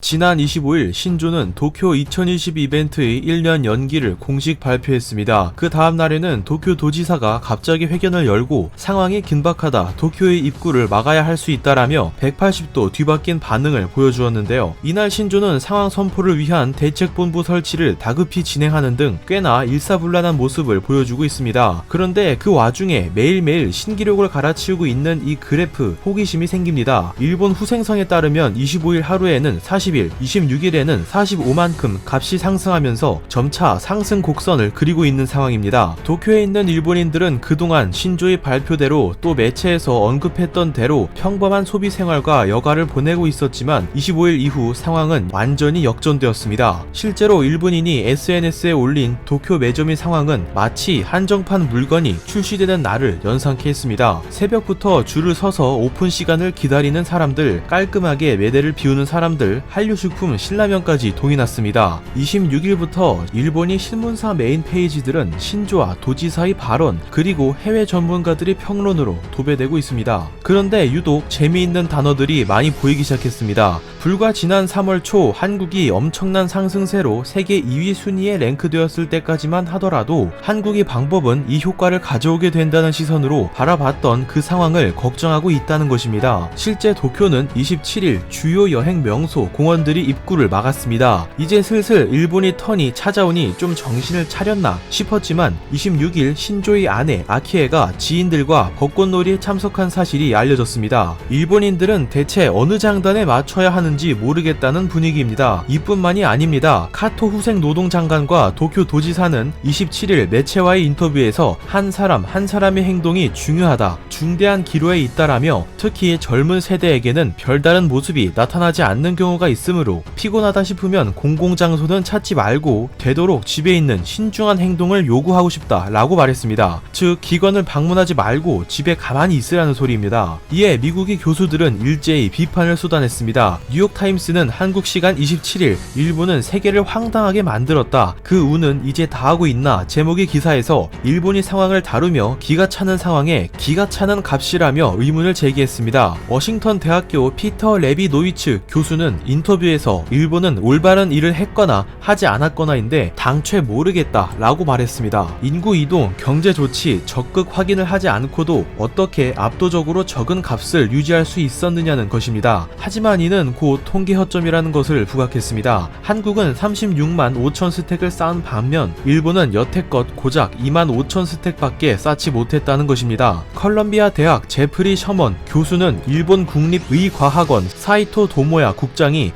지난 25일 신조는 도쿄 2020 이벤트의 1년 연기를 공식 발표했습니다. 그 다음 날에는 도쿄 도지사가 갑자기 회견을 열고 상황이 긴박하다 도쿄의 입구를 막아야 할 수 있다라며 180도 뒤바뀐 반응을 보여주었는데요. 이날 신조는 상황 선포를 위한 대책본부 설치를 다급히 진행하는 등 꽤나 일사불란한 모습을 보여주고 있습니다. 그런데 그 와중에 매일매일 신기록을 갈아치우고 있는 이 그래프 호기심이 생깁니다. 일본 후생성에 따르면 25일 하루에는 40 일, 26일에는 45만큼 값이 상승하면서 점차 상승 곡선을 그리고 있는 상황입니다. 도쿄에 있는 일본인들은 그동안 신조의 발표대로 또 매체에서 언급했던 대로 평범한 소비 생활과 여가를 보내고 있었지만 25일 이후 상황은 완전히 역전되었습니다. 실제로 일본인이 SNS에 올린 도쿄 매점의 상황은 마치 한정판 물건이 출시되는 날을 연상케 했습니다. 새벽부터 줄을 서서 오픈 시간을 기다리는 사람들, 깔끔하게 매대를 비우는 사람들, 한류식품 신라면까지 동이 났습니다. 26일부터 일본이 신문사 메인 페이지들은 신조와 도지사의 발언, 그리고 해외 전문가들의 평론으로 도배되고 있습니다. 그런데 유독 재미있는 단어들이 많이 보이기 시작했습니다. 불과 지난 3월 초 한국이 엄청난 상승세로 세계 2위 순위에 랭크되었을 때까지만 하더라도 한국의 방법은 이 효과를 가져오게 된다는 시선으로 바라봤던 그 상황을 걱정하고 있다는 것입니다. 실제 도쿄는 27일 주요 여행 명소, 공 원들이 입구를 막았습니다. 이제 슬슬 일본이 턴이 찾아오니 좀 정신을 차렸나 싶었지만 26일 신조의 아내 아키에가 지인들과 벚꽃놀이에 참석한 사실이 알려졌습니다. 일본인들은 대체 어느 장단에 맞춰야 하는지 모르겠다는 분위기입니다. 이뿐만이 아닙니다. 카토 후생 노동장관과 도쿄 도지사는 27일 매체와의 인터뷰에서 한 사람 한 사람의 행동이 중요하다, 중대한 기로에 있다라며 특히 젊은 세대에게는 별다른 모습이 나타나지 않는 경우가 있 으므로 피곤하다 싶으면 공공장소는 찾지 말고 되도록 집에 있는 신중한 행동을 요구하고 싶다 라고 말했습니다. 즉 기관을 방문하지 말고 집에 가만히 있으라는 소리입니다. 이에 미국의 교수들은 일제히 비판을 쏟아냈습니다. 뉴욕타임스는 한국 시간 27일 일본은 세계를 황당하게 만들었다. 그 우는 이제 다 하고 있나 제목의 기사에서 일본이 상황을 다루며 기가 차는 상황에 기가 차는 값이라며 의문을 제기했습니다. 워싱턴 대학교 피터 레비 노이츠 교수는 인터 뷰에서 일본은 올바른 일을 했거나 하지 않았거나인데 당최 모르겠다 라고 말했습니다. 인구 이동, 경제 조치, 적극 확인을 하지 않고도 어떻게 압도적으로 적은 값을 유지할 수 있었느냐는 것입니다. 하지만 이는 곧 통계 허점이라는 것을 부각했습니다. 한국은 36만 5천 스택을 쌓은 반면 일본은 여태껏 고작 2만 5천 스택밖에 쌓지 못했다는 것입니다. 컬럼비아 대학 제프리 셔먼 교수는 일본 국립의과학원 사이토 도모야 국장이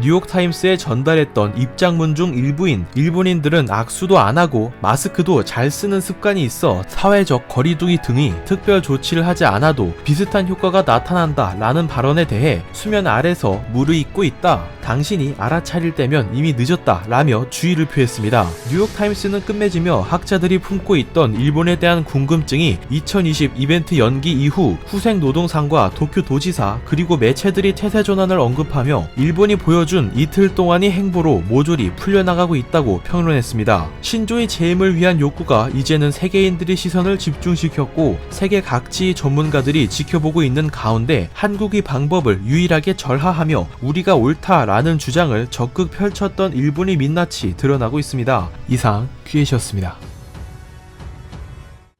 뉴욕타임스에 전달했던 입장문 중 일부인 일본인들은 악수도 안 하고 마스크도 잘 쓰는 습관이 있어 사회적 거리두기 등이 특별 조치를 하지 않아도 비슷한 효과가 나타난다 라는 발언에 대해 수면 아래서 무르익고 있다. 당신이 알아차릴 때면 이미 늦었다 라며 주의를 표했습니다. 뉴욕타임스는 끝맺으며 학자들이 품고 있던 일본에 대한 궁금증이 2020 이벤트 연기 이후 후생 노동상과 도쿄 도지사 그리고 매체들이 태세 전환을 언급하며 일본이 보여준 이틀 동안의 행보로 모조리 풀려나가고 있다고 평론했습니다. 신조의 재임을 위한 욕구가 이제는 세계인들의 시선을 집중시켰고 세계 각지의 전문가들이 지켜보고 있는 가운데 한국의 방법을 유일하게 절하하며 우리가 옳다라는 주장을 적극 펼쳤던 일본의 민낯이 드러나고 있습니다. 이상 퀴에이였습니다.